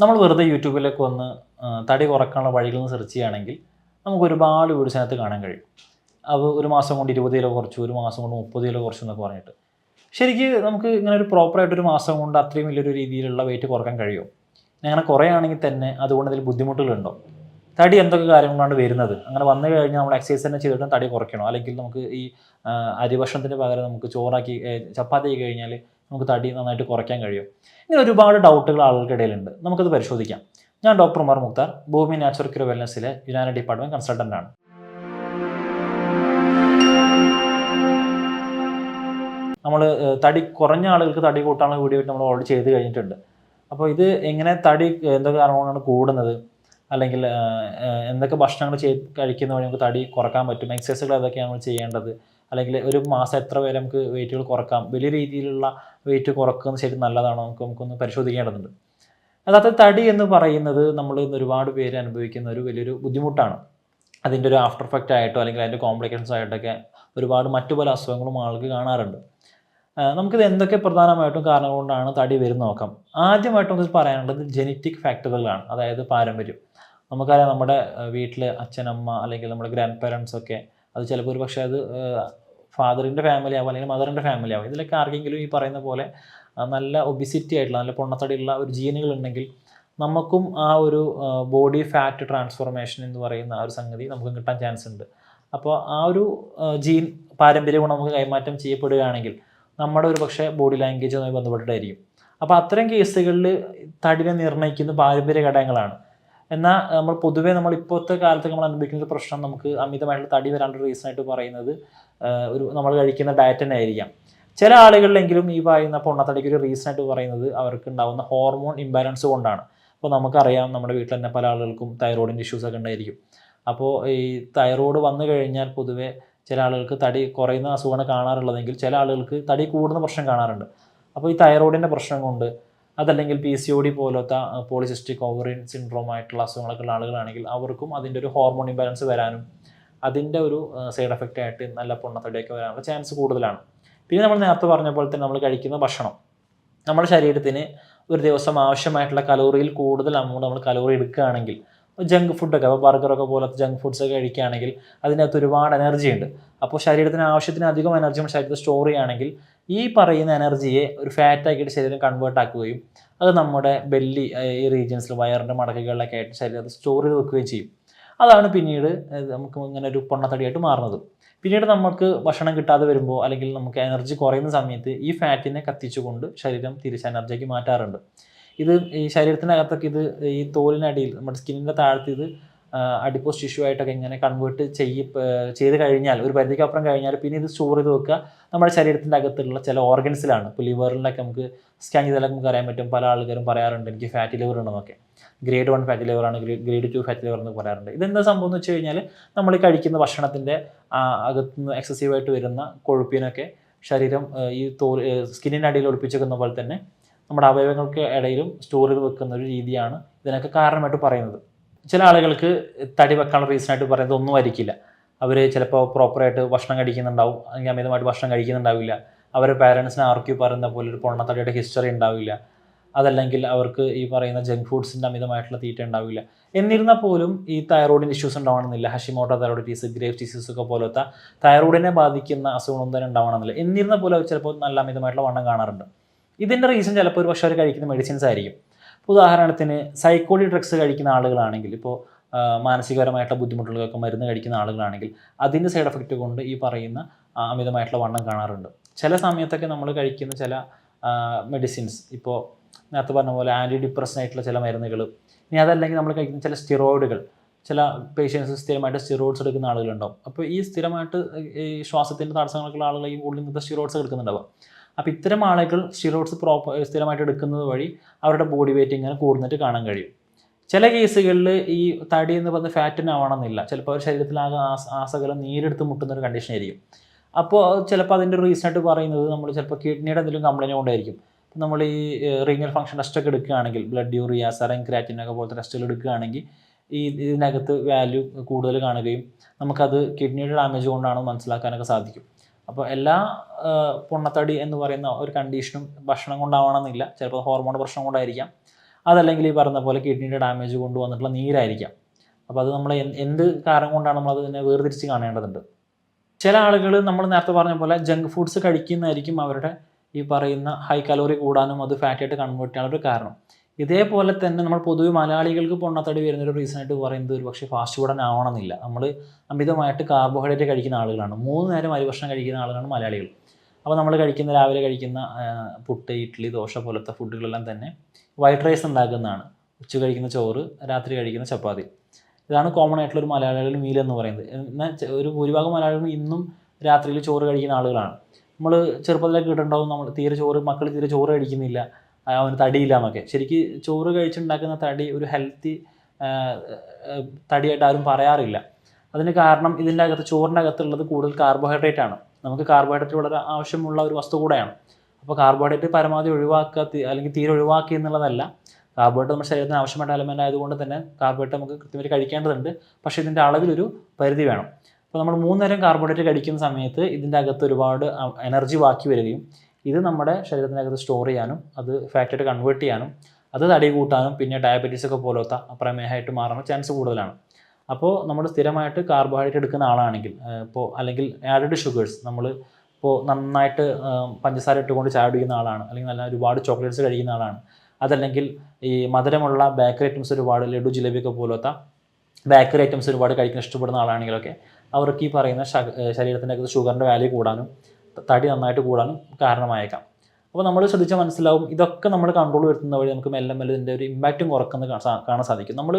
നമ്മൾ വെറുതെ യൂട്യൂബിലേക്ക് വന്ന് തടി കുറക്കാനുള്ള വഴികൾ സെർച്ച് ചെയ്യുകയാണെങ്കിൽ നമുക്ക് ഒരുപാട് വീഡിയോസ് അതിനകത്ത് കാണാൻ കഴിയും. അത് ഒരു മാസം കൊണ്ട് ഇരുപത് കിലോ കുറച്ചു ഒരു മാസം കൊണ്ട് മുപ്പത് കിലോ കുറച്ചു എന്നൊക്കെ പറഞ്ഞിട്ട്. ശരിക്ക് നമുക്ക് ഇങ്ങനെ ഒരു പ്രോപ്പറായിട്ടൊരു മാസം കൊണ്ട് അത്രയും വലിയൊരു രീതിയിലുള്ള വെയിറ്റ് കുറയ്ക്കാൻ കഴിയുമോ? അങ്ങനെ കുറയുകയാണെങ്കിൽ തന്നെ അതുകൊണ്ട് ഇതിൽ ബുദ്ധിമുട്ടുകളുണ്ടോ? തടി എന്തൊക്കെ കാര്യങ്ങളാണ് വരുന്നത്? അങ്ങനെ വന്നു കഴിഞ്ഞാൽ നമ്മൾ എക്സസൈസ് തന്നെ ചെയ്തിട്ടും തടി കുറയ്ക്കണോ? അല്ലെങ്കിൽ നമുക്ക് ഈ അരിഭക്ഷണത്തിന് പകരം നമുക്ക് ചോറാക്കി ചപ്പാത്തി കഴിഞ്ഞാൽ നമുക്ക് തടി നന്നായിട്ട് കുറയ്ക്കാൻ കഴിയും. ഇങ്ങനെ ഒരുപാട് ഡൗട്ടുകൾ ആളുകൾക്കിടയിലുണ്ട്. നമുക്കത് പരിശോധിക്കാം. ഞാൻ doctor Umar Mukhtar Bhoomi natural cure വെൽനസ്സിലെ Unani department consultant ആണ്. നമ്മൾ തടി കുറഞ്ഞ ആളുകൾക്ക് തടി കൂട്ടാനുള്ള വീഡിയോ നമ്മൾ ഓൾറെഡി ചെയ്ത് കഴിഞ്ഞിട്ടുണ്ട്. അപ്പോൾ ഇത് എങ്ങനെ തടി എന്തൊക്കെ കാരണമാണ് കൂടുന്നത്? അല്ലെങ്കിൽ എന്തൊക്കെ ഭക്ഷണങ്ങൾ ചെയ്ത് കഴിക്കുന്ന വഴി നമുക്ക് തടി കുറയ്ക്കാൻ പറ്റും? എക്സസൈസുകൾ ഏതൊക്കെയാണ് നമ്മൾ ചെയ്യേണ്ടത്. അല്ലെങ്കിൽ ഒരു മാസം എത്ര വരെ നമുക്ക് വെയിറ്റുകൾ കുറക്കാം? വലിയ രീതിയിലുള്ള വെയിറ്റ് കുറക്കുന്ന ശരി നല്ലതാണോ നമുക്ക് നമുക്കൊന്ന് പരിശോധിക്കേണ്ടതുണ്ട്. അതായത് തടി എന്ന് പറയുന്നത് നമ്മൾ ഇന്ന് ഒരുപാട് പേര് അനുഭവിക്കുന്ന ഒരു വലിയൊരു ബുദ്ധിമുട്ടാണ്. അതിന്റെ ഒരു ആഫ്റ്റർ എഫക്റ്റ് ആയിട്ടോ അല്ലെങ്കിൽ അതിന്റെ കോംപ്ലിക്കേഷൻസ് ആയിട്ടൊക്കെ ഒരുപാട് മറ്റു പല അസുഖങ്ങളും ആൾക്ക് കാണാറുണ്ട്. നമുക്കിത് എന്തൊക്കെ പ്രധാനമായിട്ടും കാരണം കൊണ്ടാണ് തടി വരുന്ന നോക്കാം. ആദ്യമായിട്ടും ഇതിൽ പറയാനുള്ളത് ജനറ്റിക് ഫാക്ടറുകളാണ് അതായത് പാരമ്പര്യം. നമുക്കറിയാം നമ്മുടെ വീട്ടിൽ അച്ഛനമ്മ അല്ലെങ്കിൽ നമ്മുടെ ഗ്രാൻഡ് പാരൻസ് ഒക്കെ അത് ചിലപ്പോൾ ഒരു പക്ഷേ അത് ഫാദറിന്റെ ഫാമിലി ആവും അല്ലെങ്കിൽ മദറിന്റെ ഫാമിലി ആവും. ഇതിലൊക്കെ ആർക്കെങ്കിലും ഈ പറയുന്ന പോലെ നല്ല ഒബിസിറ്റി ആയിട്ടുള്ള നല്ല പൊണ്ണത്തടിയുള്ള ഒരു ജീനുകൾ ഉണ്ടെങ്കിൽ നമുക്കും ആ ഒരു ബോഡി ഫാറ്റ് ട്രാൻസ്ഫോർമേഷൻ എന്ന് പറയുന്ന ആ ഒരു സംഗതി നമുക്ക് കിട്ടാൻ ചാൻസ് ഉണ്ട്. അപ്പോൾ ആ ഒരു ജീൻ പാരമ്പര്യ ഗുണം നമുക്ക് കൈമാറ്റം ചെയ്യപ്പെടുകയാണെങ്കിൽ നമ്മുടെ ഒരു പക്ഷേ ബോഡി ലാംഗ്വേജുമായി ബന്ധപ്പെട്ടിട്ടായിരിക്കും. അപ്പോൾ അത്തരം കേസുകളിൽ തടിനെ നിർണയിക്കുന്ന പാരമ്പര്യ ഘടകങ്ങളാണ്. എന്നാൽ നമ്മൾ പൊതുവേ നമ്മൾ ഇപ്പോഴത്തെ കാലത്ത് നമ്മൾ അനുഭവിക്കുന്ന ഒരു പ്രശ്നം നമുക്ക് അമിതമായിട്ടുള്ള തടി വരാനുള്ള റീസൺ ആയിട്ട് പറയുന്നത് ഒരു നമ്മൾ കഴിക്കുന്ന ഡയറ്റ് തന്നെ ആയിരിക്കാം. ചില ആളുകളിലെങ്കിലും ഈ പറയുന്ന പൊണ്ണത്തടിക്ക് ഒരു റീസൺ ആയിട്ട് പറയുന്നത് അവർക്ക് ഉണ്ടാകുന്ന ഹോർമോൺ ഇംബാലൻസ് കൊണ്ടാണ്. അപ്പോൾ നമുക്കറിയാം നമ്മുടെ വീട്ടിൽ തന്നെ പല ആളുകൾക്കും തൈറോയിഡിന്റെ ഇഷ്യൂസ് ഒക്കെ ഉണ്ടായിരിക്കും. അപ്പോൾ ഈ തൈറോയ്ഡ് വന്നു കഴിഞ്ഞാൽ പൊതുവെ ചില ആളുകൾക്ക് തടി കുറയുന്ന അസുഖമാണ് കാണാറുള്ളതെങ്കിൽ ചില ആളുകൾക്ക് തടി കൂടുന്ന പ്രശ്നം കാണാറുണ്ട്. അപ്പോൾ ഈ തൈറോയിഡിന്റെ പ്രശ്നം കൊണ്ട് അതല്ലെങ്കിൽ പി സി ഒ ഡി പോലത്തെ പോളിസിസ്റ്റിക് ഓവറിൻ സിൻഡ്രോം ആയിട്ടുള്ള അസുഖങ്ങളൊക്കെ ഉള്ള ആളുകളാണെങ്കിൽ അവർക്കും അതിന്റെ ഒരു ഹോർമോൺ ഇംബാലൻസ് വരാനും അതിന്റെ ഒരു സൈഡ് എഫക്റ്റ് ആയിട്ട് നല്ല പൊണ്ണത്തടിയൊക്കെ വരാനുള്ള ചാൻസ് കൂടുതലാണ്. പിന്നെ നമ്മൾ നേരത്തെ പറഞ്ഞ പോലെ തന്നെ നമ്മൾ കഴിക്കുന്ന ഭക്ഷണം. നമ്മുടെ ശരീരത്തിന് ഒരു ദിവസം ആവശ്യമായിട്ടുള്ള കലോറിയിൽ കൂടുതൽ അമൗണ്ട് നമ്മൾ കലോറി എടുക്കുകയാണെങ്കിൽ ജങ്ക് ഫുഡൊക്കെ അപ്പോൾ ബർഗറൊക്കെ പോലത്തെ ജങ്ക് ഫുഡ്സ് ഒക്കെ കഴിക്കുകയാണെങ്കിൽ അതിനകത്ത് ഒരുപാട് എനർജി ഉണ്ട്. അപ്പോൾ ശരീരത്തിന് ആവശ്യത്തിന് അധികം എനർജി നമ്മൾ ശരീരത്തിൽ സ്റ്റോർ ചെയ്യുകയാണെങ്കിൽ ഈ പറയുന്ന എനർജിയെ ഒരു ഫാറ്റ് ആക്കിയിട്ട് ശരീരം കൺവേർട്ട് ആക്കുകയും അത് നമ്മുടെ ബെല്ലി ഈ റീജിയൻസിൽ വയറിന്റെ മടക്കുകളിലൊക്കെ ആയിട്ട് ശരീരത്തിൽ സ്റ്റോർ ചെയ്ത് വെക്കുകയും ചെയ്യും. അതാണ് പിന്നീട് നമുക്ക് ഇങ്ങനെ ഒരു പൊണ്ണത്തടിയായിട്ട് മാറുന്നത്. പിന്നീട് നമുക്ക് ഭക്ഷണം കിട്ടാതെ വരുമ്പോൾ അല്ലെങ്കിൽ നമുക്ക് എനർജി കുറയുന്ന സമയത്ത് ഈ ഫാറ്റിനെ കത്തിച്ചുകൊണ്ട് ശരീരം തിരിച്ച് എനർജിയാക്കി മാറ്റാറുണ്ട്. ഇത് ഈ ശരീരത്തിനകത്തൊക്കെ ഇത് ഈ തോലിനടിയിൽ നമ്മുടെ സ്കിന്നിന്റെ താഴത്ത് ഇത് അഡിപ്പോസ് ടിഷ്യൂ ആയിട്ടൊക്കെ ഇങ്ങനെ കൺവേർട്ട് ചെയ്യ ചെയ്ത് കഴിഞ്ഞാൽ ഒരു പരിധിക്ക് അപ്പുറം കഴിഞ്ഞാൽ പിന്നെ ഇത് സ്റ്റോർ ചെയ്ത് വെക്കുക. നമ്മുടെ ശരീരത്തിന്റെ അകത്തുള്ള ചില ഓർഗൻസിലാണ് ഇപ്പോൾ ലിവറിലൊക്കെ നമുക്ക് സ്കാൻ ചെയ്താലൊക്കെ നമുക്ക് അറിയാൻ പറ്റും. പല ആൾക്കാരും പറയാറുണ്ട് എനിക്ക് ഫാറ്റ് ലിവർ ഉണ്ടെന്നൊക്കെ ഗ്രേഡ് വൺ ഫാറ്റ് ലിവറാണ് ഗ്രേഡ് ടു ഫാറ്റ് ലിവർ എന്ന് പറയാറുണ്ട്. ഇതെന്താ സംഭവം എന്ന് വെച്ച് കഴിഞ്ഞാൽ നമ്മൾ കഴിക്കുന്ന ഭക്ഷണത്തിന്റെ അകത്തുനിന്ന് എക്സസീവായിട്ട് വരുന്ന കൊഴുപ്പിനൊക്കെ ശരീരം ഈ തോൽ സ്കിന്നിന്റെ അടിയിൽ പോലെ തന്നെ നമ്മുടെ അവയവങ്ങൾക്ക് ഇടയിലും സ്റ്റോർ ചെയ്ത് വെക്കുന്ന ഒരു രീതിയാണ് ഇതിനൊക്കെ കാരണമായിട്ട് പറയുന്നത്. ചില ആളുകൾക്ക് തടി വെക്കാനുള്ള റീസൺ ആയിട്ട് പറയുന്നത് ഒന്നും ആയിരിക്കില്ല. അവർ ചിലപ്പോൾ പ്രോപ്പറായിട്ട് ഭക്ഷണം കഴിക്കുന്നുണ്ടാവും അല്ലെങ്കിൽ അമിതമായിട്ട് ഭക്ഷണം കഴിക്കുന്നുണ്ടാവില്ല. അവരുടെ പാരൻസിനെ ആർക്കും പറയുന്ന പോലെ ഒരു പൊണ്ണത്തടിയുടെ ഹിസ്റ്ററി ഉണ്ടാവില്ല. അതല്ലെങ്കിൽ അവർക്ക് ഈ പറയുന്ന ജങ്ക് ഫുഡ്സിന്റെ അമിതമായിട്ടുള്ള തീറ്റ ഉണ്ടാവില്ല. എന്നിരുന്നാൽ പോലും ഈ തൈറോയിഡിന്റെ ഇഷ്യൂസ് ഉണ്ടാവണമെന്നില്ല. ഹഷിമോട്ടോ തൈറോയിഡിറ്റീസ് ഗ്രേവ് ഡിസീസ് ഒക്കെ പോലത്തെ തൈറോയിഡിനെ ബാധിക്കുന്ന അസുഖങ്ങളൊന്നും തന്നെ ഉണ്ടാവണമെന്നില്ല. എന്നിരുന്നാൽ പോലും അവർ ചിലപ്പോൾ നല്ല അമിതമായിട്ടുള്ള വണ്ണം കാണാറുണ്ട്. ഇതിന്റെ റീസൺ ചിലപ്പോൾ ഒരു പക്ഷേ അവർ കഴിക്കുന്ന മെഡിസിൻസ് ആയിരിക്കും. ഇപ്പോൾ ഉദാഹരണത്തിന് സൈക്കോളി ഡ്രഗ്സ് കഴിക്കുന്ന ആളുകളാണെങ്കിൽ ഇപ്പോൾ മാനസികപരമായിട്ടുള്ള ബുദ്ധിമുട്ടുകൾക്കൊക്കെ മരുന്ന് കഴിക്കുന്ന ആളുകളാണെങ്കിൽ അതിന്റെ സൈഡ് എഫക്റ്റ് കൊണ്ട് ഈ പറയുന്ന അമിതമായിട്ടുള്ള വണ്ണം കാണാറുണ്ട്. ചില സമയത്തൊക്കെ നമ്മൾ കഴിക്കുന്ന ചില മെഡിസിൻസ് ഇപ്പോൾ നേരത്തെ പറഞ്ഞ പോലെ ആന്റി ഡിപ്രഷൻ ആയിട്ടുള്ള ചില മരുന്നുകൾ ഇനി അതല്ലെങ്കിൽ നമ്മൾ കഴിക്കുന്ന ചില സ്റ്റിറോയിഡുകൾ ചില പേഷ്യൻസ് സ്ഥിരമായിട്ട് സ്റ്റിറോയിഡ്സ് എടുക്കുന്ന ആളുകളുണ്ടാവും. അപ്പോൾ ഈ സ്ഥിരമായിട്ട് ഈ ശ്വാസത്തിന്റെ തടസ്സങ്ങളൊക്കെയുള്ള ആളുകൾ ഈ കൂടുതൽ സ്റ്റിറോയിഡ്സ് എടുക്കുന്നുണ്ടാവും. അപ്പോൾ ഇത്തരം ആളുകൾ സ്റ്റിറോയിഡ്സ് പ്രോപ്പർ സ്ഥിരമായിട്ട് എടുക്കുന്നത് വഴി അവരുടെ ബോഡി വെയിറ്റ് ഇങ്ങനെ കൂടുന്നിട്ട് കാണാൻ കഴിയും. ചില കേസുകളിൽ ഈ തടി എന്ന് പറഞ്ഞ ഫാറ്റിന് ഫാറ്റിനാവണമെന്നില്ല ചിലപ്പോൾ അവർ ശരീരത്തിലാകെ ആസ ആസകലം നീരെടുത്ത് മുട്ടുന്ന ഒരു കണ്ടീഷൻ ആയിരിക്കും. അപ്പോൾ ചിലപ്പോൾ അതിന്റെ റീസൺ ആയിട്ട് പറയുന്നത് നമ്മൾ ചിലപ്പോൾ കിഡ്നിയുടെ എന്തെങ്കിലും കംപ്ലൈന്റ് കൊണ്ടായിരിക്കും. നമ്മൾ ഈ റീനൽ ഫംഗ്ഷൻ ടെസ്റ്റ് ഒക്കെ എടുക്കുകയാണെങ്കിൽ ബ്ലഡ് യൂറിയ സെറൈൻ ക്രാറ്റിനൊക്കെ പോലത്തെ ടെസ്റ്റുകൾ എടുക്കുകയാണെങ്കിൽ ഈ ഇതിനകത്ത് വാല്യൂ കൂടുതൽ കാണുകയും നമുക്കത് കിഡ്നിയുടെ ഡാമേജ് കൊണ്ടാണെന്ന് മനസ്സിലാക്കാനൊക്കെ സാധിക്കും. അപ്പോൾ എല്ലാ പൊണ്ണത്തടി എന്ന് പറയുന്ന ഒരു കണ്ടീഷനും ഭക്ഷണം കൊണ്ടാവണമെന്നില്ല. ചിലപ്പോൾ ഹോർമോൺ പ്രശ്നം കൊണ്ടായിരിക്കാം. അതല്ലെങ്കിൽ ഈ പറഞ്ഞ പോലെ കിഡ്നിയുടെ ഡാമേജ് കൊണ്ടുവന്നിട്ടുള്ള നീരായിരിക്കാം. അപ്പോൾ അത് നമ്മൾ എന്ത് കാരണം കൊണ്ടാണ് നമ്മൾ അതിനെ വേർതിരിച്ച് കാണേണ്ടതുണ്ട്? ചില ആളുകൾ നമ്മൾ നേരത്തെ പറഞ്ഞ പോലെ ജങ്ക് ഫുഡ്സ് കഴിക്കുന്നതായിരിക്കും അവരുടെ ഈ പറയുന്ന ഹൈ കലോറി കൂടാനും അത് ഫാറ്റായിട്ട് കൺവേർട്ട് ഒരു കാരണം. ഇതേപോലെ തന്നെ നമ്മൾ പൊതുവെ മലയാളികൾക്ക് പൊണ്ണത്തടി വരുന്ന ഒരു റീസൺ ആയിട്ട് പറയുന്നത് ഒരു പക്ഷേ ഫാസ്റ്റ് ഫുഡ് ആവണമെന്നില്ല. നമ്മൾ അമിതമായിട്ട് കാർബോഹൈഡ്രേറ്റ് കഴിക്കുന്ന ആളുകളാണ്. മൂന്ന് നേരം അരിഭക്ഷണം കഴിക്കുന്ന ആളുകളാണ് മലയാളികൾ. അപ്പോൾ നമ്മൾ കഴിക്കുന്ന രാവിലെ കഴിക്കുന്ന പുട്ട് ഇഡ്ഡലി ദോശ പോലത്തെ ഫുഡുകളെല്ലാം തന്നെ വൈറ്റ് റൈസ് ഉണ്ടാക്കുന്നതാണ്. ഉച്ച കഴിക്കുന്ന ചോറ് രാത്രി കഴിക്കുന്ന ചപ്പാത്തി. ഇതാണ് കോമൺ ആയിട്ടുള്ള ഒരു മലയാളികളുടെ മീൽ എന്ന് പറയുന്നത്. എന്നാൽ ഒരു ഭൂരിഭാഗം മലയാളികളും ഇന്നും രാത്രിയിൽ ചോറ് കഴിക്കുന്ന ആളുകളാണ്. നമ്മൾ ചെറുപ്പത്തിലൊക്കെ കിട്ടുന്നുണ്ടാവും നമ്മൾ തീരെ ചോറ് മക്കൾ തീരെ ചോറ് കഴിക്കുന്നില്ല. അവന് തടിയില്ല എന്നൊക്കെ. ശരിക്ക് ചോറ് കഴിച്ചുണ്ടാക്കുന്ന തടി ഒരു ഹെൽത്തി തടിയായിട്ട് ആരും പറയാറില്ല. അതിന് കാരണം ഇതിന്റെ അകത്ത് ചോറിന്റെ അകത്തുള്ളത് കൂടുതൽ കാർബോഹൈഡ്രേറ്റ് ആണ്. നമുക്ക് കാർബോഹൈഡ്രേറ്റ് വളരെ ആവശ്യമുള്ള ഒരു വസ്തു കൂടെയാണ്. അപ്പോൾ കാർബോഹൈഡ്രേറ്റ് പരമാവധി ഒഴിവാക്കുക അല്ലെങ്കിൽ തീരെ ഒഴിവാക്കി എന്നുള്ളതല്ല. കാർബോഹൈഡ്രേറ്റ് നമ്മുടെ ശരീരത്തിന് ആവശ്യമായിട്ട് എലമെന്റ് ആയതുകൊണ്ട് തന്നെ കാർബോഹൈഡ്രേറ്റ് നമുക്ക് കൃത്യമായിട്ട് കഴിക്കേണ്ടതുണ്ട്. പക്ഷേ ഇതിന്റെ അളവിലൊരു പരിധി വേണം. അപ്പോൾ നമ്മൾ മൂന്നേരം കാർബോഹൈഡ്രേറ്റ് കഴിക്കുന്ന സമയത്ത് ഇതിന്റെ അകത്ത് ഒരുപാട് എനർജി ബാക്കി വരികയും ഇത് നമ്മുടെ ശരീരത്തിനകത്ത് സ്റ്റോർ ചെയ്യാനും അത് ഫാറ്റായിട്ട് കൺവേർട്ട് ചെയ്യാനും അത് തടി കൂട്ടാനും പിന്നെ ഡയബറ്റീസ് ഒക്കെ പോലത്തെ പ്രമേഹമായിട്ട് മാറാനുള്ള ചാൻസ് കൂടുതലാണ്. അപ്പോൾ നമ്മൾ സ്ഥിരമായിട്ട് കാർബോഹൈഡ്രേറ്റ് എടുക്കുന്ന ആളാണെങ്കിൽ ഇപ്പോൾ അല്ലെങ്കിൽ ആഡഡ് ഷുഗേഴ്സ് നമ്മൾ ഇപ്പോൾ നന്നായിട്ട് പഞ്ചസാര ഇട്ടുകൊണ്ട് ചായ കുടിക്കുന്ന ആളാണ് അല്ലെങ്കിൽ നല്ല ഒരുപാട് ചോക്ലേറ്റ്സ് കഴിക്കുന്ന ആളാണ് അതല്ലെങ്കിൽ ഈ മധുരമുള്ള ബേക്കറി ഐറ്റംസ് ഒരുപാട് ലഡു ജിലേബിയൊക്കെ പോലത്തെ ബേക്കറി ഐറ്റംസ് ഒരുപാട് കഴിക്കാൻ ഇഷ്ടപ്പെടുന്ന ആളാണെങ്കിലൊക്കെ അവർക്ക് ഈ പറയുന്ന ശരീരത്തിന്റെ ഷുഗറിന്റെ വാല്യൂ കൂടാനും തടി നന്നായിട്ട് കൂടാനും കാരണമായേക്കാം. അപ്പോൾ നമ്മൾ ശ്രദ്ധിച്ചാൽ മനസ്സിലാവും ഇതൊക്കെ നമ്മൾ കൺട്രോൾ വരുത്തുന്ന വഴി നമുക്ക് മെല്ലെ മെല്ലെ ഇതിന്റെ ഒരു ഇമ്പാക്റ്റും കുറക്കുന്നത് കാണാൻ സാധിക്കും. നമ്മൾ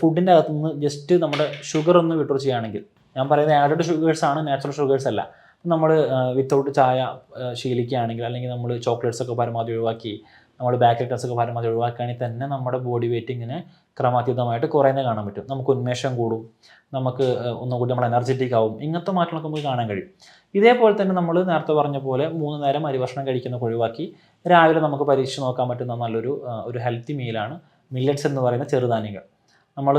ഫുഡിന്റെ അകത്തുനിന്ന് ജസ്റ്റ് നമ്മുടെ ഷുഗർ ഒന്ന് വിഡ്രോ ചെയ്യുകയാണെങ്കിൽ ഞാൻ പറയുന്നത് ആഡഡ് ഷുഗേഴ്സ് ആണ് നാച്ചുറൽ ഷുഗേഴ്സ് അല്ല. നമ്മൾ വിത്തൗട്ട് ചായ ശീലിക്കുകയാണെങ്കിൽ അല്ലെങ്കിൽ നമ്മൾ ചോക്ലേറ്റ്സ് ഒക്കെ പരമാവധി ഒഴിവാക്കി നമ്മൾ ബാക്ക് ഒക്കെ പരമാവധി ഒഴിവാക്കുകയാണെങ്കിൽ തന്നെ നമ്മുടെ ബോഡി വെയിറ്റ് ഇങ്ങനെ ക്രമാതീതമായിട്ട് കുറയുന്നത് കാണാൻ പറ്റും. നമുക്ക് ഉന്മേഷം കൂടും. നമുക്ക് ആ, ഒന്നും കൂടി നമ്മൾ എനർജറ്റിക് ആവും. ഇങ്ങനത്തെ മാറ്റങ്ങളൊക്കെ നമുക്ക് കാണാൻ കഴിയും. ഇതേപോലെ തന്നെ നമ്മൾ നേരത്തെ പറഞ്ഞ പോലെ മൂന്ന് നേരം അരിഭക്ഷണം കഴിക്കുന്ന ഒഴിവാക്കി രാവിലെ നമുക്ക് പരീക്ഷിച്ച് നോക്കാൻ പറ്റുന്ന നല്ലൊരു ഒരു ഹെൽത്തി മീലാണ് മില്ലറ്റ്സ് എന്ന് പറയുന്ന ചെറുധാന്യങ്ങൾ. നമ്മൾ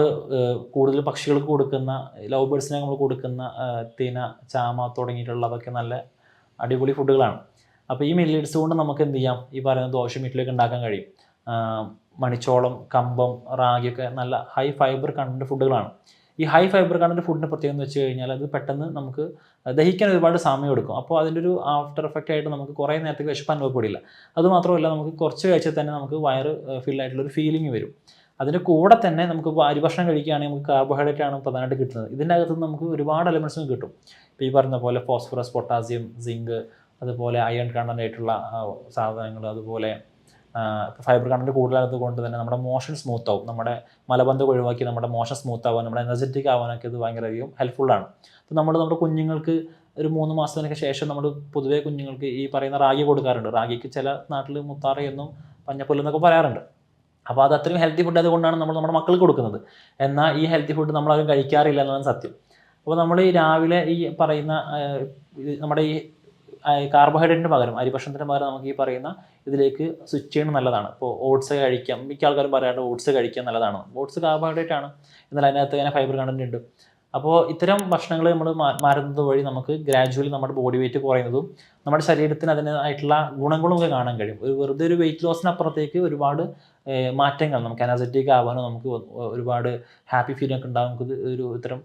കൂടുതൽ പക്ഷികൾക്ക് കൊടുക്കുന്ന ലവ് ബേഡ്സിനെ നമ്മൾ കൊടുക്കുന്ന തിന ചാമ തുടങ്ങിയിട്ടുള്ളതൊക്കെ നല്ല അടിപൊളി ഫുഡുകളാണ് അപ്പോൾ ഈ മില്ലറ്റ്സ് കൊണ്ട് നമുക്ക് എന്ത് ചെയ്യാം? ഈ പറയുന്ന ദോശ വീട്ടിലേക്ക് ഉണ്ടാക്കാൻ കഴിയും. മണിച്ചോളം കമ്പം റാഗിയൊക്കെ നല്ല ഹൈ ഫൈബർ കണ്ടന്റ് ഫുഡുകളാണ് ഈ ഹൈ ഫൈബർ കണ്ടന്റ് ഫുഡിന്റെ പ്രത്യേകത എന്ന് വെച്ച് കഴിഞ്ഞാൽ അത് പെട്ടെന്ന് നമുക്ക് ദഹിക്കാൻ ഒരുപാട് സമയം എടുക്കും. അപ്പോൾ അതിന്റെ ഒരു ആഫ്റ്റർ എഫക്റ്റ് ആയിട്ട് നമുക്ക് കുറേ നേരത്തേക്ക് വിശപ്പ് അനുഭവപ്പെടില്ല. അതുമാത്രമല്ല നമുക്ക് കുറച്ച് കഴിച്ചാൽ തന്നെ നമുക്ക് വയറ് ഫിൽ ആയിട്ടുള്ള ഒരു ഫീലിംഗ് വരും. അതിന്റെ കൂടെ തന്നെ നമുക്ക് അരിഭക്ഷണം കഴിക്കുകയാണെങ്കിൽ നമുക്ക് കാർബോഹൈഡ്രേറ്റ് ആണ് പ്രധാനമായിട്ട് കിട്ടുന്നത്. ഇതിന്റെ അകത്ത് നമുക്ക് ഒരുപാട് എലമെൻസും കിട്ടും. ഇപ്പോൾ ഈ പറഞ്ഞ പോലെ ഫോസ്ഫറസ് പൊട്ടാസ്യം സിങ്ക് അതുപോലെ അയൺ കണ്ടന്റ് ആയിട്ടുള്ള സാധനങ്ങൾ അതുപോലെ ഫൈബർ കണ്ടന്റ് കൂടുതലായത് കൊണ്ട് തന്നെ നമ്മുടെ മോഷൻ സ്മൂത്ത് ആവും. നമ്മുടെ മലബന്ധം ഒഴിവാക്കി നമ്മുടെ മോഷൻ സ്മൂത്ത് ആവാൻ നമ്മുടെ എനർജറ്റിക് ആവാനൊക്കെ ഇത് ഭയങ്കരധികം ഹെൽപ്ഫുള്ളാണ് അപ്പോൾ നമ്മൾ നമ്മുടെ കുഞ്ഞുങ്ങൾക്ക് ഒരു മൂന്ന് മാസത്തിനൊക്കെ ശേഷം നമ്മൾ പൊതുവേ കുഞ്ഞുങ്ങൾക്ക് ഈ പറയുന്ന റാഗി കൊടുക്കാറുണ്ട്. റാഗിക്ക് ചില നാട്ടിൽ മുത്താറ എന്നും പഞ്ഞപ്പുല്ല് എന്നൊക്കെ പറയാറുണ്ട്. അപ്പോൾ അത് അത്രയും ഹെൽത്തി ഫുഡ് അതുകൊണ്ടാണ് നമ്മൾ നമ്മുടെ മക്കൾക്ക് കൊടുക്കുന്നത്. എന്നാൽ ഈ ഹെൽത്തി ഫുഡ് നമ്മൾ കഴിക്കാറില്ല എന്നതാണ് സത്യം. അപ്പോൾ നമ്മൾ ഈ രാവിലെ ഈ പറയുന്ന നമ്മുടെ ഈ കാർബോഹൈഡ്രേറ്റിന് പകരം അരിഭക്ഷണത്തിന് പകരം നമുക്ക് ഈ പറയുന്ന ഇതിലേക്ക് സ്വിച്ച് ചെയ്യുന്നത് നല്ലതാണ്. ഇപ്പോൾ ഓട്സ് കഴിക്കാം. മിക്ക ആൾക്കാരും പറയാറുണ്ട് ഓട്സ് കഴിക്കാൻ നല്ലതാണ്. ഓട്സ് കാർബോഹൈഡ്രേറ്റ് ആണ്. എന്നാൽ അതിനകത്ത് തന്നെ ഫൈബർ കണ്ടന്റ് ഉണ്ട്. അപ്പോൾ ഇത്തരം ഭക്ഷണങ്ങൾ നമ്മൾ മാറുന്നത് വഴി നമുക്ക് ഗ്രാജുവലി നമ്മുടെ ബോഡി വെയിറ്റ് കുറയുന്നതും നമ്മുടെ ശരീരത്തിന് അതിനായിട്ടുള്ള ഗുണങ്ങളും ഒക്കെ കാണാൻ കഴിയും. ഒരു വെറുതെ ഒരു വെയിറ്റ് ലോസിനപ്പുറത്തേക്ക് ഒരുപാട് മാറ്റങ്ങൾ നമുക്ക് എനർജറ്റിക് ആവാനോ നമുക്ക് ഒരുപാട് ഹാപ്പി ഫീലിംഗ് ഒക്കെ ഉണ്ടാകും നമുക്ക് ഒരു ഇത്തരം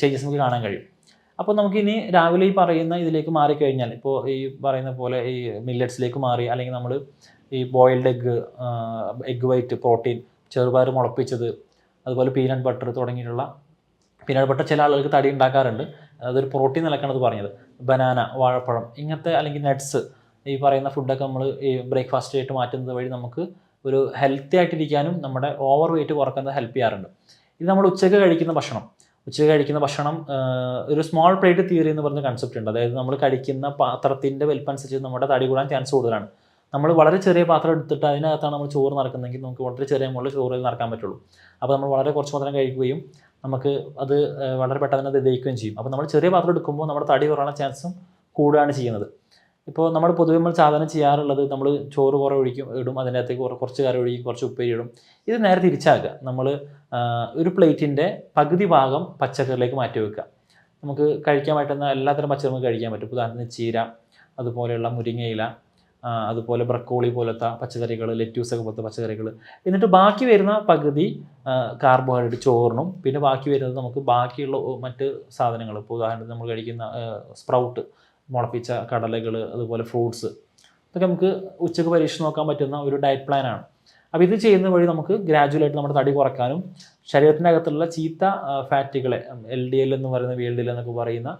ചേഞ്ചസ് നമുക്ക് കാണാൻ കഴിയും. അപ്പോൾ നമുക്ക് ഇനി രാവിലെ ഈ പറയുന്ന ഇതിലേക്ക് മാറിക്കഴിഞ്ഞാൽ ഇപ്പോൾ ഈ പറയുന്ന പോലെ ഈ മില്ലറ്റ്സിലേക്ക് മാറി അല്ലെങ്കിൽ നമ്മൾ ഈ boiled egg egg white protein ചെറുപയർ മുളപ്പിച്ചത് അതുപോലെ പീനട്ട് ബട്ടർ തുടങ്ങിയിട്ടുള്ള പീനട്ട് ബട്ടർ ചില ആളുകൾക്ക് തടി ഉണ്ടാക്കാറുണ്ട്. അതൊരു പ്രോട്ടീൻ നിലക്കാണ് ഇത് പറഞ്ഞത്. ബനാന വാഴപ്പഴം ഇങ്ങനത്തെ അല്ലെങ്കിൽ നട്ട്സ് ഈ പറയുന്ന ഫുഡൊക്കെ നമ്മൾ ഈ ബ്രേക്ക്ഫാസ്റ്റ് ആയിട്ട് മാറ്റുന്നത് വഴി നമുക്ക് ഒരു ഹെൽത്തി ആയിട്ടിരിക്കാനും നമ്മുടെ ഓവർ വെയിറ്റ് കുറക്കുന്നത് ഹെൽപ്പ് ചെയ്യാറുണ്ട്. ഇത് നമ്മൾ ഉച്ചയ്ക്ക് കഴിക്കുന്ന ഭക്ഷണം. ഉച്ചയ്ക്ക് കഴിക്കുന്ന ഭക്ഷണം ഒരു സ്മോൾ പ്ലേറ്റ് തിയറി എന്ന് പറഞ്ഞ കൺസെപ്റ്റ് ഉണ്ട്. അതായത് നമ്മൾ കഴിക്കുന്ന പാത്രത്തിന്റെ വലിപ്പം അനുസരിച്ച് നമ്മുടെ തടി കൂടാൻ ചാൻസ് കൂടുതലാണ്. നമ്മൾ വളരെ ചെറിയ പാത്രം എടുത്തിട്ട് അതിനകത്താണ് നമ്മൾ ചോറ് നടക്കുന്നതെങ്കിൽ നമുക്ക് വളരെ ചെറിയ മുകളിൽ ചോറ് നടക്കാൻ പറ്റുള്ളൂ. അപ്പോൾ നമ്മൾ വളരെ കുറച്ച് മാത്രം കഴിക്കുകയും നമുക്ക് അത് വളരെ പെട്ടെന്ന് തന്നെ ദഹിക്കുകയും ചെയ്യും. അപ്പോൾ നമ്മൾ ചെറിയ പാത്രം എടുക്കുമ്പോൾ നമ്മുടെ തടി കുറയാനുള്ള ചാൻസും കൂടുകയാണ് ചെയ്യുന്നത്. ഇപ്പോൾ നമ്മൾ പൊതുവെ നമ്മൾ സാധാരണ ചെയ്യാറുള്ളത് നമ്മൾ ചോറ് കുറേ ഒഴിക്കും ഇടും അതിനകത്തേക്ക് കുറ- കുറച്ച് കറി ഒഴിക്കും കുറച്ച് ഉപ്പേരി ഇടും. ഇത് നേരെ തിരിച്ചാക്കുക. നമ്മൾ ഒരു പ്ലേറ്റിന്റെ പകുതി ഭാഗം പച്ചക്കറിയിലേക്ക് മാറ്റി വെക്കുക. നമുക്ക് കഴിക്കാൻ പറ്റുന്ന എല്ലാത്തരം പച്ചക്കറി കഴിക്കാൻ പറ്റും. ഉദാഹരണത്തിന് ചീര അതുപോലെയുള്ള മുരിങ്ങയില അതുപോലെ ബ്രക്കോളി പോലത്തെ പച്ചക്കറികൾ ലെറ്റ്യൂസൊക്കെ പോലത്തെ പച്ചക്കറികൾ. എന്നിട്ട് ബാക്കി വരുന്ന പകുതി കാർബോഹൈഡ്രേറ്റ് ചോറിനും പിന്നെ ബാക്കി വരുന്നത് നമുക്ക് ബാക്കിയുള്ള മറ്റ് സാധനങ്ങൾ ഇപ്പോൾ ഉദാഹരണത്തിന് നമ്മൾ കഴിക്കുന്ന സ്പ്രൗട്ട് മുളപ്പിച്ച കടലകൾ അതുപോലെ ഫ്രൂട്ട്സ് ഇതൊക്കെ നമുക്ക് ഉച്ചയ്ക്ക് പരീക്ഷ നോക്കാൻ പറ്റുന്ന ഒരു ഡയറ്റ് പ്ലാനാണ് അപ്പോൾ ഇത് ചെയ്യുന്ന വഴി നമുക്ക് ഗ്രാജുവലായിട്ട് നമ്മുടെ തടി കുറയ്ക്കാനും ശരീരത്തിന്റെ അകത്തുള്ള ചീത്ത ഫാറ്റുകളെ എൽ ഡി എൽ എന്ന് പറയുന്ന വി എൽ ഡി എൽ എന്നൊക്കെ പറയുന്ന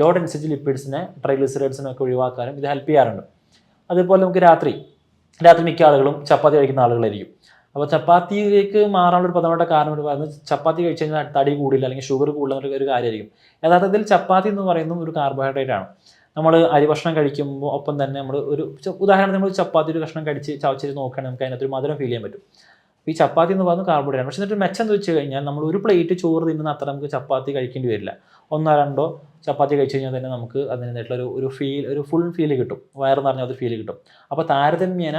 ലോ ഡെൻസിറ്റി ലിപ്പിഡ്സിനെ ട്രൈഗ്ലിസറൈഡ്സിനെ ഒക്കെ ഒഴിവാക്കാനും ഇത് ഹെൽപ്പ് ചെയ്യാറുണ്ട്. അതുപോലെ നമുക്ക് രാത്രി രാത്രി മിക്ക ആളുകളും ചപ്പാത്തി കഴിക്കുന്ന ആളുകളായിരിക്കും. അപ്പോൾ ചപ്പാത്തിയിലേക്ക് മാറാനുള്ള ഒരു പ്രധാനപ്പെട്ട കാരണം എന്ന് പറയുന്നത് ചപ്പാത്തി കഴിച്ചു കഴിഞ്ഞാൽ തടി കൂടില്ല അല്ലെങ്കിൽ ഷുഗർ കൂടില്ല എന്നൊരു ഒരു കാര്യമായിരിക്കും. യഥാർത്ഥത്തിൽ ചപ്പാത്തി എന്ന് പറയുന്നത് ഒരു കാർബോഹൈഡ്രേറ്റ് ആണ്. നമ്മൾ അരി ഭക്ഷണം കഴിക്കുമ്പോൾ ഒപ്പം തന്നെ നമ്മൾ ഒരു ഉദാഹരണത്തിന് നമ്മൾ ചപ്പാത്തി ഒരു കഷ്ണം കടിച്ച് ചവച്ചിട്ട് നോക്കുകയാണെങ്കിൽ നമുക്ക് അതിനകത്തൊരു മധുരം ഫീൽ ചെയ്യാൻ പറ്റും. ഈ ചപ്പാത്തി എന്ന് പറയുന്നത് കാർബോഹൈഡ്രേറ്റ് പക്ഷേ എന്നിട്ട് മെച്ചം എന്ന് വെച്ച് കഴിഞ്ഞാൽ നമ്മൾ ഒരു പ്ലേറ്റ് ചോറ് തിന്നുന്ന അത്ര നമുക്ക് ചപ്പാത്തി കഴിക്കേണ്ടി വരില്ല. ഒന്നോ രണ്ടോ ചപ്പാത്തി കഴിച്ച് കഴിഞ്ഞാൽ തന്നെ നമുക്ക് അതിനായിട്ടുള്ള ഒരു ഒരു ഫീൽ ഒരു ഫുൾ ഫീൽ കിട്ടും. വയറ് നിറഞ്ഞ ഒരു ഫീൽ കിട്ടും. അപ്പോൾ താരതമ്യേന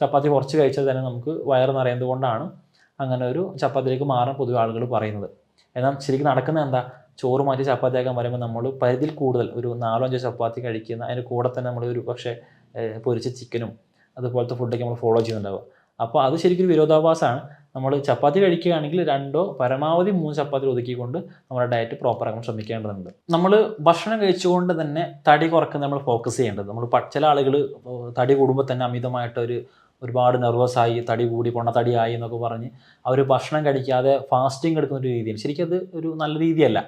ചപ്പാത്തി കുറച്ച് കഴിച്ചാൽ തന്നെ നമുക്ക് വയറ് നിറയുന്നത് കൊണ്ടാണ് അങ്ങനെ ഒരു ചപ്പാത്തിയിലേക്ക് മാറാൻ പൊതുവെ ആളുകൾ പറയുന്നത്. എന്നാൽ ശരിക്കും നടക്കുന്നത് എന്താ? ചോറ് മാറ്റി ചപ്പാത്തി ആക്കാൻ പറയുമ്പോൾ നമ്മൾ പരിധിയിൽ കൂടുതൽ ഒരു നാലോ അഞ്ചോ ചപ്പാത്തി കഴിക്കുന്ന അതിന്റെ കൂടെ തന്നെ നമ്മൾ ഒരു പക്ഷേ പൊരിച്ച ചിക്കനും അതുപോലത്തെ ഫുഡൊക്കെ നമ്മൾ ഫോളോ ചെയ്യുന്നുണ്ടാവുക. അപ്പോൾ അത് ശരിക്കും വിരോധാഭാസമാണ്. നമ്മൾ ചപ്പാത്തി കഴിക്കുകയാണെങ്കിൽ രണ്ടോ പരമാവധി മൂന്ന് ചപ്പാത്തി ഒതുക്കിക്കൊണ്ട് നമ്മുടെ ഡയറ്റ് പ്രോപ്പർ ആക്കാൻ ശ്രമിക്കേണ്ടതുണ്ട്. നമ്മൾ ഭക്ഷണം കഴിച്ചുകൊണ്ട് തന്നെ തടി കുറക്കുന്ന നമ്മൾ ഫോക്കസ് ചെയ്യേണ്ടത്. നമ്മൾ ചില ആളുകൾ തടി കൂടുമ്പോൾ തന്നെ അമിതമായിട്ട് ഒരു ഒരുപാട് നെർവസ് ആയി തടി കൂടി പൊണ്ണത്തടിയായി എന്നൊക്കെ പറഞ്ഞ് അവർ ഭക്ഷണം കഴിക്കാതെ ഫാസ്റ്റിംഗ് എടുക്കുന്ന ഒരു രീതിയാണ്. ശരിക്കും അത് ഒരു നല്ല രീതിയല്ല.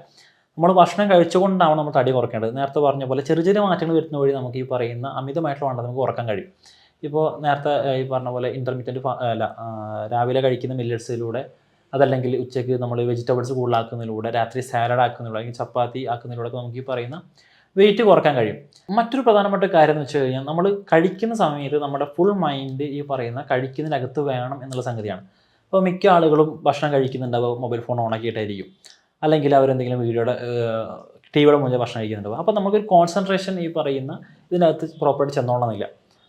നമ്മൾ ഭക്ഷണം കഴിച്ചുകൊണ്ടാണ് നമ്മൾ തടി കുറയ്ക്കേണ്ടത്. നേരത്തെ പറഞ്ഞ പോലെ ചെറിയ ചെറിയ മാറ്റങ്ങൾ വരുന്ന വഴി നമുക്ക് ഈ പറയുന്ന അമിതമായിട്ടുള്ള വേണ്ടത് നമുക്ക് കുറയ്ക്കാൻ കഴിയും. ഇപ്പോൾ നേരത്തെ ഈ പറഞ്ഞ പോലെ ഇന്റർമീഡിയറ്റ് അല്ല രാവിലെ കഴിക്കുന്ന മില്ലറ്റ്സിലൂടെ അതല്ലെങ്കിൽ ഉച്ചയ്ക്ക് നമ്മൾ വെജിറ്റബിൾസ് കൂടുതലാക്കുന്നതിലൂടെ രാത്രി സാലഡ് ആക്കുന്നതിലൂടെ അല്ലെങ്കിൽ ചപ്പാത്തി ആക്കുന്നതിലൂടെ നമുക്ക് ഈ പറയുന്ന വെയിറ്റ് കുറയ്ക്കാൻ കഴിയും. മറ്റൊരു പ്രധാനപ്പെട്ട കാര്യം എന്ന് വെച്ച് കഴിഞ്ഞാൽ നമ്മൾ കഴിക്കുന്ന സമയത്ത് നമ്മുടെ ഫുൾ മൈൻഡ് ഈ പറയുന്ന കഴിക്കുന്നതിനകത്ത് വേണം എന്നുള്ള സംഗതിയാണ്. അപ്പോൾ മിക്ക ആളുകളും ഭക്ഷണം കഴിക്കുന്നുണ്ടാവും മൊബൈൽ ഫോൺ ഓണാക്കിയിട്ടായിരിക്കും അല്ലെങ്കിൽ അവരെന്തെങ്കിലും വീഡിയോയുടെ ടി വിയുടെ മുന്നിൽ ഭക്ഷണം കഴിക്കുന്നുണ്ടാവും അപ്പോൾ നമുക്കൊരു കോൺസെൻട്രേഷൻ ഈ പറയുന്ന ഇതിനകത്ത് പ്രോപ്പറായിട്ട് ചെന്നോളണമെന്നില്ല.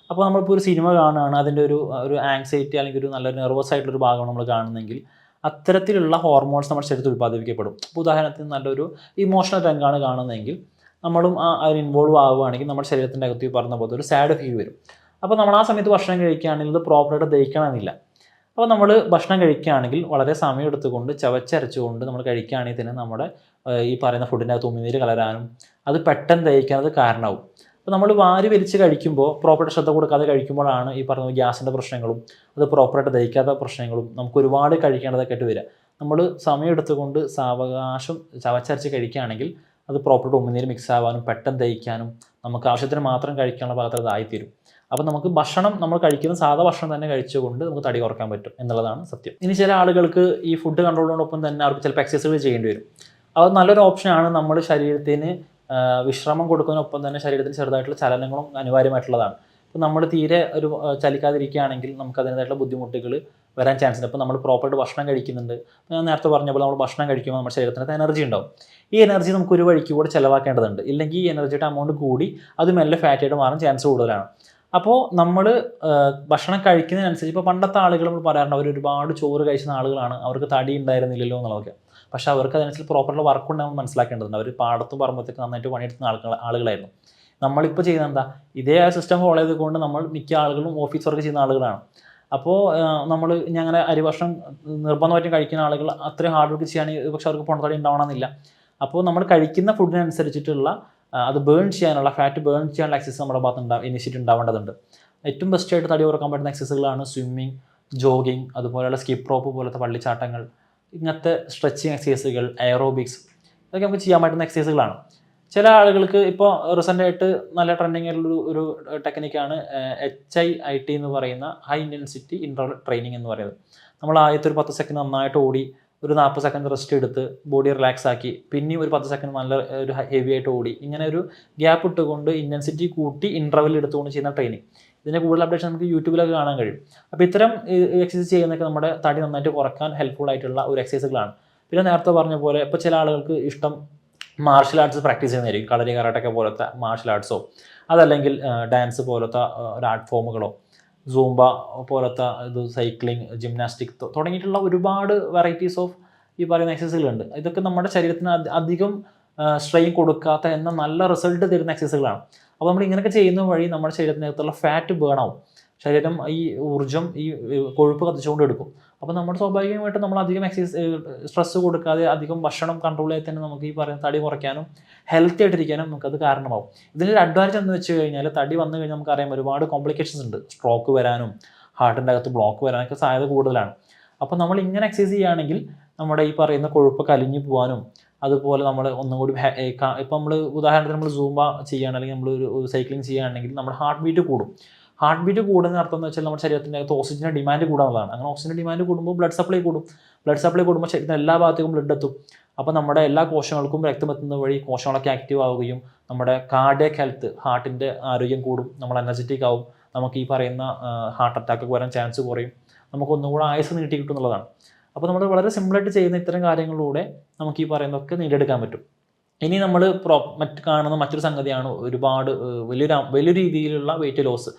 അപ്പോൾ നമ്മളിപ്പോൾ ഒരു സിനിമ കാണുകയാണ്. അതിന്റെ ഒരു ഒരു ആങ്സൈറ്റി അല്ലെങ്കിൽ ഒരു നല്ലൊരു നെർവസ് ആയിട്ടുള്ളൊരു ഭാഗമാണ് നമ്മൾ കാണുന്നതെങ്കിൽ അത്തരത്തിലുള്ള ഹോർമോൺസ് നമ്മുടെ ശരീരത്തിൽ ഉൽപ്പാദിപ്പിക്കപ്പെടും. അപ്പോൾ ഉദാഹരണത്തിന് നല്ലൊരു ഇമോഷണൽ രംഗമാണ് കാണുന്നതെങ്കിൽ നമ്മളും ആ അതിന് ഇൻവോൾവ് ആവുകയാണെങ്കിൽ നമ്മുടെ ശരീരത്തിന്റെ അകത്ത് പറഞ്ഞ പോലെ ഒരു സാഡ് ഫീൽ വരും. അപ്പോൾ നമ്മൾ ആ സമയത്ത് ഭക്ഷണം കഴിക്കുകയാണെങ്കിൽ ഇത് പ്രോപ്പറായിട്ട് ദഹിക്കണമെന്നില്ല. അപ്പോൾ നമ്മൾ ഭക്ഷണം കഴിക്കുകയാണെങ്കിൽ വളരെ സമയം എടുത്തുകൊണ്ട് ചവച്ചരച്ചുകൊണ്ട് നമ്മൾ കഴിക്കുകയാണെങ്കിൽ തന്നെ നമ്മുടെ ഈ പറയുന്ന ഫുഡിന്റെ അകത്ത് ഉമിനീര് കലരാനും അത് പെട്ടെന്ന് ദഹിക്കാനത് കാരണമാവും. അപ്പോൾ നമ്മൾ വാരി വലിച്ച് കഴിക്കുമ്പോൾ പ്രോപ്പറായിട്ട് ശ്രദ്ധ കൊടുക്കാതെ കഴിക്കുമ്പോഴാണ് ഈ പറഞ്ഞ ഗ്യാസിന്റെ പ്രശ്നങ്ങളും അത് പ്രോപ്പറായിട്ട് ദഹിക്കാത്ത പ്രശ്നങ്ങളും നമുക്ക് ഒരുപാട് കഴിക്കേണ്ടതൊക്കെ ആയിട്ട് വരിക. നമ്മൾ സമയം എടുത്തുകൊണ്ട് സാവകാശം ചവച്ചരച്ച് കഴിക്കുകയാണെങ്കിൽ അത് പ്രോപ്പർട്ട് ഉമിനീര് മിക്സ് ആവാനും പെട്ടെന്ന് ദഹിക്കാനും നമുക്ക് ആവശ്യത്തിന് മാത്രം കഴിക്കാനുള്ള പാത്രം അതായിത്തീരും അപ്പോൾ നമുക്ക് ഭക്ഷണം നമ്മൾ കഴിക്കുന്ന സാധാ ഭക്ഷണം തന്നെ കഴിച്ചുകൊണ്ട് നമുക്ക് തടി കുറയ്ക്കാൻ പറ്റും എന്നുള്ളതാണ് സത്യം. ഇനി ചില ആളുകൾക്ക് ഈ ഫുഡ് കൺട്രോളിനോടൊപ്പം തന്നെ അവർക്ക് ചിലപ്പോൾ എക്സസൈസുകൾ ചെയ്യേണ്ടി വരും. അത് നല്ലൊരു ഓപ്ഷനാണ് നമ്മൾ ശരീരത്തിന് വിശ്രമം കൊടുക്കുന്നതിനൊപ്പം തന്നെ ശരീരത്തിന് ചെറുതായിട്ടുള്ള ചലനങ്ങളും അനിവാര്യമായിട്ടുള്ളതാണ്. ഇപ്പോൾ നമ്മൾ തീരെ ഒരു ചലിക്കാതിരിക്കുകയാണെങ്കിൽ നമുക്ക് അതിന്റെതായിട്ടുള്ള ബുദ്ധിമുട്ടുകൾ വരാൻ ചാൻസ് ഉണ്ട്. അപ്പോൾ നമ്മൾ പ്രോപ്പറായിട്ട് ഭക്ഷണം കഴിക്കുന്നുണ്ട്. ഞാൻ നേരത്തെ പറഞ്ഞ പോലെ നമ്മൾ ഭക്ഷണം കഴിക്കുമ്പോൾ നമ്മുടെ ശരീരത്തിനകത്ത് എനർജി ഉണ്ടാവും. ഈ എനർജി നമുക്ക് ഒരു വഴിക്ക് കൂടെ ചിലവാക്കേണ്ടതുണ്ട്. ഇല്ലെങ്കിൽ ഈ എനർജിയുടെ എമൗണ്ട് കൂടി അത് മെല്ലെ ഫാറ്റായിട്ട് മാറാൻ ചാൻസ് കൂടുതലാണ്. അപ്പോൾ നമ്മൾ ഭക്ഷണം കഴിക്കുന്നതിനനുസരിച്ച് ഇപ്പോൾ പണ്ടത്തെ ആളുകൾ നമ്മൾ പറയാറുണ്ട് അവർ ഒരുപാട് ചോറ് കഴിച്ചുന്ന ആളുകളാണ്. അവർക്ക് തടി ഉണ്ടായിരുന്നില്ലല്ലോ എന്നുള്ളതൊക്കെ. പക്ഷേ അവർക്ക് അതിനനുസരിച്ച് പ്രോപ്പറുള്ള വർക്ക് ഉണ്ട് നമ്മൾ മനസ്സിലാക്കേണ്ടതുണ്ട്. അവർ പാടത്തും പറമ്പത്തേക്ക് നന്നായിട്ട് പണിയെടുക്കുന്ന ആളുകൾ ആളുകളായിരുന്നു. നമ്മളിപ്പോൾ ചെയ്യുന്നത് എന്താ? ഇതേ സിസ്റ്റം ഫോളോ ചെയ്തുകൊണ്ട് നമ്മൾ മിക്ക ആളുകളും ഓഫീസ് വർക്ക് ചെയ്യുന്ന ആളുകളാണ്. അപ്പോൾ നമ്മൾ ഞങ്ങളെ അരി ഭക്ഷണം നിർബന്ധമായിട്ടും കഴിക്കുന്ന ആളുകൾ അത്രയും ഹാർഡ് വർക്ക് ചെയ്യുകയാണെങ്കിൽ പക്ഷെ അവർക്ക് പൊണ്ണത്തടി ഉണ്ടാവണമെന്നില്ല. അപ്പോൾ നമ്മൾ കഴിക്കുന്ന ഫുഡിനനുസരിച്ചിട്ടുള്ള അത് ബേൺ ചെയ്യാനുള്ള ഫാറ്റ് ബേൺ ചെയ്യാനുള്ള എക്സസൈസ് നമ്മുടെ ഭാഗത്ത് ഉണ്ടാവും ഇനിഷ്യേറ്റ് ഉണ്ടാവേണ്ടതുണ്ട്. ഏറ്റവും ബെസ്റ്റ് ആയിട്ട് തടി കുറയ്ക്കാൻ പറ്റുന്ന എക്സസൈസുകളാണ് സ്വിമ്മിങ് ജോഗിങ് അതുപോലെയുള്ള സ്കിപ്പ് റോപ്പ് പോലത്തെ പള്ളിച്ചാട്ടങ്ങൾ ഇങ്ങനത്തെ സ്ട്രെച്ചിങ് എക്സസൈസുകൾ എയറോബിക്സ് ഇതൊക്കെ നമുക്ക് ചെയ്യാൻ പറ്റുന്ന എക്സസൈസുകളാണ് ചില ആളുകൾക്ക് ഇപ്പോൾ റീസെന്റ് ആയിട്ട് നല്ല ട്രെൻഡിങ് ആയിട്ടുള്ള ഒരു ടെക്നിക്കാണ് എച്ച് ഐ ഐ ടി എന്ന് പറയുന്ന ഹൈ ഇന്റൻസിറ്റി ഇന്റർവൽ ട്രെയിനിങ് എന്ന് പറയുന്നത്. നമ്മൾ ആദ്യത്തെ ഒരു പത്ത് സെക്കൻഡ് നന്നായിട്ട് ഓടി ഒരു നാൽപ്പത് സെക്കൻഡ് റെസ്റ്റ് എടുത്ത് ബോഡി റിലാക്സ് ആക്കി പിന്നെയും ഒരു പത്ത് സെക്കൻഡ് നല്ല ഒരു ഹെവി ആയിട്ട് ഓടി ഇങ്ങനെ ഒരു ഗ്യാപ്പ് ഇട്ടുകൊണ്ട് ഇന്റൻസിറ്റി കൂട്ടി ഇന്റർവൽ എടുത്തുകൊണ്ട് ചെയ്യുന്ന ട്രെയിനിങ് ഇതിന്റെ കൂടുതൽ അപ്ഡേഷൻ നമുക്ക് യൂട്യൂബിലൊക്കെ കാണാൻ കഴിയും. അപ്പോൾ ഇത്തരം എക്സസൈസ് ചെയ്യുന്നതൊക്കെ നമ്മുടെ തടി നന്നായിട്ട് കുറയ്ക്കാൻ ഹെൽപ്ഫുൾ ആയിട്ടുള്ള ഒരു എക്സസൈസുകളാണ് പിന്നെ നേരത്തെ പറഞ്ഞ പോലെ ഇപ്പോൾ ചില ആളുകൾക്ക് ഇഷ്ടം മാർഷൽ ആർട്സ് പ്രാക്ടീസ് ചെയ്യുന്നതായിരിക്കും. കളരി കരാട്ടൊക്കെ പോലത്തെ മാർഷൽ ആർട്സോ അതല്ലെങ്കിൽ ഡാൻസ് പോലത്തെ ഒരു ആർട്ട് ഫോമുകളോ സൂംബ പോലത്തെ ഇത് സൈക്ലിംഗ് ജിംനാസ്റ്റിക് തുടങ്ങിയിട്ടുള്ള ഒരുപാട് വെറൈറ്റീസ് ഓഫ് ഈ പറയുന്ന എക്സസൈസുകളുണ്ട് ഇതൊക്കെ നമ്മുടെ ശരീരത്തിന് അധികം സ്ട്രെയിൻ കൊടുക്കാത്ത എന്ന നല്ല റിസൾട്ട് തരുന്ന എക്സസൈസുകളാണ് അപ്പോൾ നമ്മൾ ഇങ്ങനെയൊക്കെ ചെയ്യുന്ന വഴി നമ്മുടെ ശരീരത്തിനകത്തുള്ള ഫാറ്റ് ബേൺ ആവും. ശരീരം ഈ ഊർജം ഈ കൊഴുപ്പ് കത്തിച്ചുകൊണ്ട് എടുക്കും. അപ്പോൾ നമ്മൾ സ്വാഭാവികമായിട്ടും നമ്മൾ അധികം എക്സസൈസ് സ്ട്രെസ് കൊടുക്കാതെ അധികം ഭക്ഷണം കൺട്രോൾ ചെയ്ത് തന്നെ നമുക്ക് ഈ പറയുന്ന തടി കുറയ്ക്കാനും ഹെൽത്തി ആയിട്ടിരിക്കാനും നമുക്കത് കാരണമാവും. ഇതിന്റെ അഡ്വാൻസ് എന്ന് വെച്ച് കഴിഞ്ഞാൽ തടി വന്നു കഴിഞ്ഞാൽ നമുക്കറിയാം ഒരുപാട് കോംപ്ലിക്കേഷൻസ് ഉണ്ട്. സ്ട്രോക്ക് വരാനും ഹാർട്ടിന്റെ അകത്ത് ബ്ലോക്ക് വരാനൊക്കെ സാധ്യത കൂടുതലാണ്. അപ്പോൾ നമ്മൾ ഇങ്ങനെ എക്സസൈസ് ചെയ്യുകയാണെങ്കിൽ നമ്മുടെ ഈ പറയുന്ന കൊഴുപ്പ് കലിഞ്ഞു പോകാനും അതുപോലെ നമ്മൾ ഒന്നും കൂടി ഇപ്പം നമ്മൾ ഉദാഹരണത്തിന് നമ്മൾ സൂമ്പ ചെയ്യുകയാണ് അല്ലെങ്കിൽ നമ്മൾ ഒരു സൈക്ലിംഗ് ചെയ്യുകയാണെങ്കിൽ നമ്മുടെ ഹാർട്ട് ബീറ്റ് കൂടും. ഹാർട്ട് ബീറ്റ് കൂടുന്ന അർത്ഥം എന്ന് വെച്ചാൽ നമ്മുടെ ശരീരത്തിന്റെ അകത്ത് ഓക്സിജന്റെ ഡിമാൻഡ് കൂടാനുള്ളതാണ് അങ്ങനെ ഓക്സിജൻ ഡിമാൻഡ് കൂടുമ്പോൾ ബ്ലഡ് സപ്ലൈ കൂടും. ബ്ലഡ് സപ്ലൈ കൂടുമ്പോൾ ശരീരത്തിന് എല്ലാ ഭാഗത്തേക്കും ബ്ലഡ് എത്തും. അപ്പോൾ നമ്മുടെ എല്ലാ കോശങ്ങൾക്കും രക്തം എത്തുന്ന വഴി കോശങ്ങളൊക്കെ ആക്റ്റീവ് ആവുകയും നമ്മുടെ കാർഡിയക് ഹെൽത്ത് ഹാർട്ടിന്റെ ആരോഗ്യം കൂടും. നമ്മൾ എനർജറ്റിക് ആവും. നമുക്ക് ഈ പറയുന്ന ഹാർട്ട് അറ്റാക്ക് വരാൻ ചാൻസ് കുറയും. നമുക്ക് ഒന്നുകൂടെ ആയുസ് നീട്ടി കിട്ടും എന്നുള്ളതാണ്. അപ്പോൾ നമ്മൾ വളരെ സിമ്പിളായിട്ട് ചെയ്യുന്ന ഇത്തരം കാര്യങ്ങളിലൂടെ നമുക്ക് ഈ പറയുന്നതൊക്കെ നേടിയെടുക്കാൻ പറ്റും. ഇനി നമ്മൾ പ്രോ മറ്റ് കാണുന്ന മറ്റൊരു സംഗതിയാണ് ഒരുപാട് വലിയൊരു വലിയ രീതിയിലുള്ള വെയിറ്റ് ലോസ്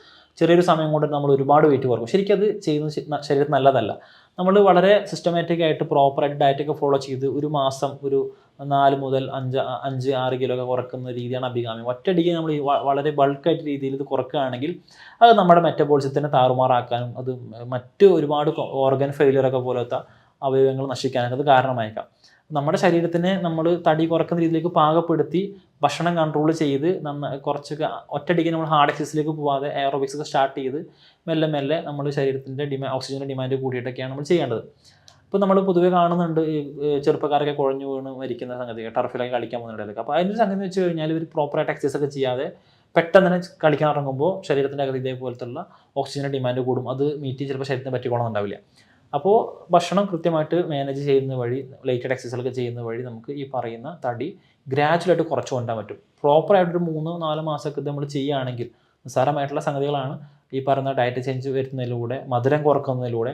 ചെറിയൊരു സമയം കൊണ്ട് നമ്മൾ ഒരുപാട് വെയിറ്റ് കുറക്കും. ശരിക്കും അത് ചെയ്യുന്നത് ശരീരത്തിന് നല്ലതല്ല. നമ്മൾ വളരെ സിസ്റ്റമാറ്റിക് ആയിട്ട് പ്രോപ്പറായിട്ട് ഡയറ്റൊക്കെ ഫോളോ ചെയ്ത് ഒരു മാസം ഒരു നാല് മുതൽ അഞ്ച് അഞ്ച് ആറ് കിലോ ഒക്കെ കുറക്കുന്ന രീതിയാണ് അഭികാമ്യം. ഒറ്റയടിക്ക് നമ്മൾ വളരെ ബൾക്കായിട്ട് രീതിയിൽ ഇത് കുറക്കുകയാണെങ്കിൽ അത് നമ്മുടെ മെറ്റബോളിസത്തിനെ താറുമാറാക്കാനും അത് മറ്റ് ഒരുപാട് ഓർഗൻ ഫെയിലിയറൊക്കെ പോലത്തെ അവയവങ്ങൾ നശിക്കാനൊക്കെ അത് കാരണമായേക്കാം. നമ്മുടെ ശരീരത്തിന് നമ്മൾ തടി കുറക്കുന്ന രീതിയിലേക്ക് പാകപ്പെടുത്തി ഭക്ഷണം കൺട്രോൾ ചെയ്ത് നന്ന കുറച്ചൊക്കെ ഒറ്റയടിക്ക് നമ്മൾ ഹാർഡ് എക്സസൈസിലേക്ക് പോവാതെ എയറോബിക്സ് ഒക്കെ സ്റ്റാർട്ട് ചെയ്ത് മെല്ലെ മെല്ലെ നമ്മൾ ശരീരത്തിന്റെ ഡിമാ ഓക്സിജന്റെ ഡിമാൻഡ് കൂടിയിട്ടൊക്കെയാണ് നമ്മൾ ചെയ്യേണ്ടത്. ഇപ്പോൾ നമ്മൾ പൊതുവെ കാണുന്നുണ്ട് ചെറുപ്പക്കാരൊക്കെ കുഴഞ്ഞു വീണ് മരിക്കുന്ന സംഗതി ടർഫിലൊക്കെ കളിക്കാൻ പോകുന്നുണ്ടല്ലോ അപ്പോൾ അതിന്റെ സംഗതി വെച്ച് കഴിഞ്ഞാൽ ഇവർ പ്രോപ്പറായിട്ട് എക്സസൈസ് ഒക്കെ ചെയ്യാതെ പെട്ടെന്ന് തന്നെ കളിക്കാൻ ഇറങ്ങുമ്പോൾ ശരീരത്തിന്റെ അകത്ത് ഇതേപോലത്തുള്ള ഓക്സിജന്റെ ഡിമാൻഡ് കൂടും. അത് മീറ്റ് ചിലപ്പോൾ ശരീരത്തിന് പറ്റിക്കോണമെന്നുണ്ടാവില്ല അപ്പോൾ ഭക്ഷണം കൃത്യമായിട്ട് മാനേജ് ചെയ്യുന്ന വഴി ലൈറ്റഡ് എക്സസൈസൊക്കെ ചെയ്യുന്ന വഴി നമുക്ക് ഈ പറയുന്ന തടി ഗ്രാജുവലായിട്ട് കുറച്ച് കൊണ്ടാൻ പറ്റും. പ്രോപ്പറായിട്ടൊരു മൂന്ന് നാല് മാസമൊക്കെ ഇത് നമ്മൾ ചെയ്യുകയാണെങ്കിൽ നിസ്സാരമായിട്ടുള്ള സംഗതികളാണ് ഈ പറയുന്ന ഡയറ്റ് ചേഞ്ച് വരുന്നതിലൂടെ മധുരം കുറക്കുന്നതിലൂടെ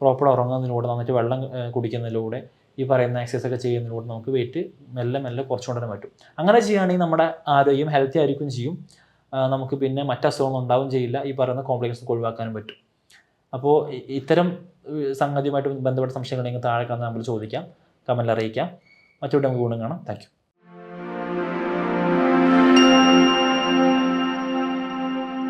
പ്രോപ്പർ ഉറങ്ങുന്നതിലൂടെ നന്നായിട്ട് വെള്ളം കുടിക്കുന്നതിലൂടെ ഈ പറയുന്ന എക്സസൈസ് ഒക്കെ ചെയ്യുന്നതിലൂടെ നമുക്ക് വെയിറ്റ് മെല്ലെ മെല്ലെ കുറച്ചു കൊണ്ടുവരാൻ പറ്റും. അങ്ങനെ ചെയ്യുകയാണെങ്കിൽ നമ്മുടെ ആരോഗ്യം ഹെൽത്തി ആയിരിക്കും ചെയ്യും. നമുക്ക് പിന്നെ മറ്റ് അസുഖങ്ങൾ ഉണ്ടാവും ചെയ്യില്ല. ഈ പറയുന്ന കോംപ്ലിക്കേഷൻസ് ഒഴിവാക്കാനും പറ്റും. അപ്പോൾ ഇത്തരം സംഗതിയുമായിട്ട് ബന്ധപ്പെട്ട സംശയങ്ങളുണ്ടെങ്കിൽ താഴെ കാണുന്ന നമ്മൾ ചോദിക്കാം കമന്റിൽ അറിയിക്കാം. മറ്റൊരു നമുക്ക് ഗുണം കാണാം. താങ്ക്